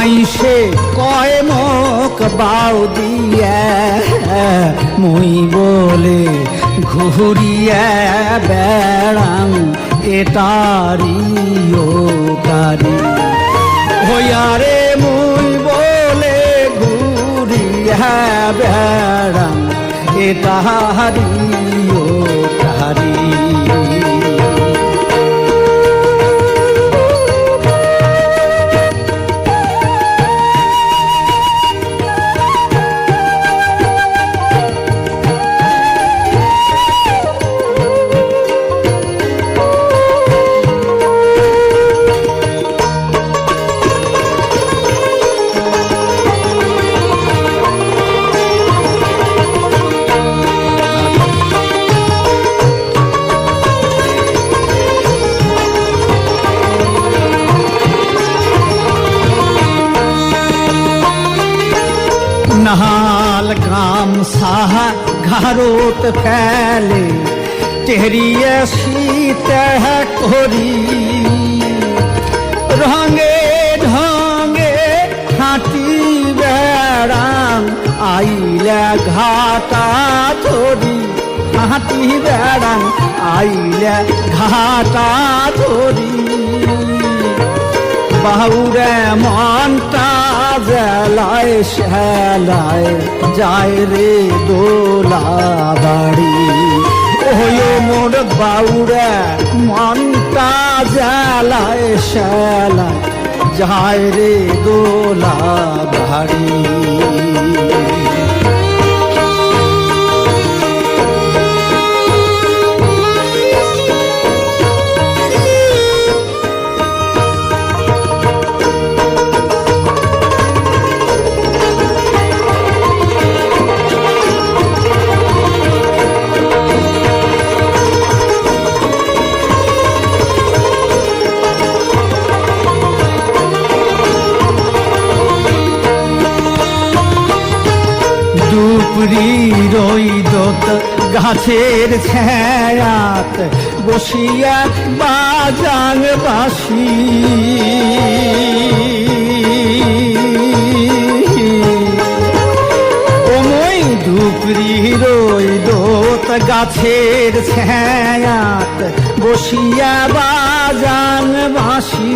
মাইসে কয় মুখ বাউ দিয়া, মুই বলে ঘুরিয়া বেড়াং এটারি ও তারি হইয়ারে মুই বলে ঘুরিয়া বেড়াং এটারি ও তারি नहाल गाम साहा घारोत फैले तेहरिए शीत है कोरी रंगे ढंगे हाथी बेड़ाम आइले घाटा थोड़ी हाथी बेड़ाम आइले घाटा थोड़ी বাহুরে মনটা জেলায় শ্যালায় যায় রে দোলা বাড়ি ওই মোর বাউরা মনটা জ্বালায় শ্যালায় যায় রে দোলা বাড়ি দুপুরি রইদত গাছের ছায়াত বসিয়া বাজাং বাসি। ওমই দুপুরি রইদত গাছের ছায়াত বসিয়া বাজাং বাসি।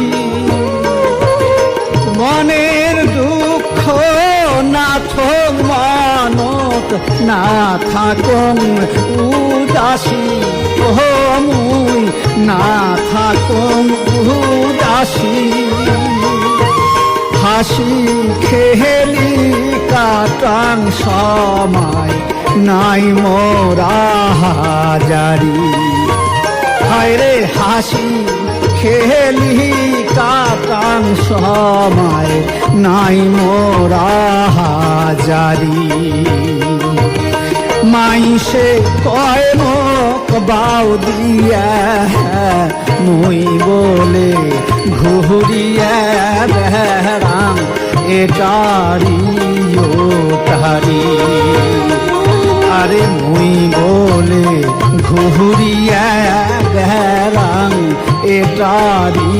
না থাকুন উদাসী। ও মুই না থাকুন উদাসী। হাসি খেলি কাটান সময় নাই মোরা হাজারি। হায়রে হাসি খেলি কাটান সময় নাই মোরা হাজারি। মাইসে কয় মুখ বাউ দিয়া মুই বলে ঘুরিয়া বেড়াম এটারি তারি আরে মুই বলে ঘুরিয়া বেড়াং এটারি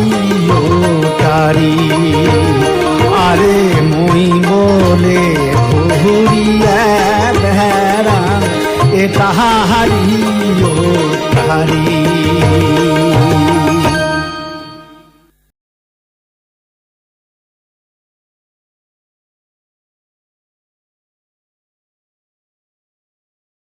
তারি আরে মুই বলে ঘুরিয়া বেড়াং এটাহারি ও তারি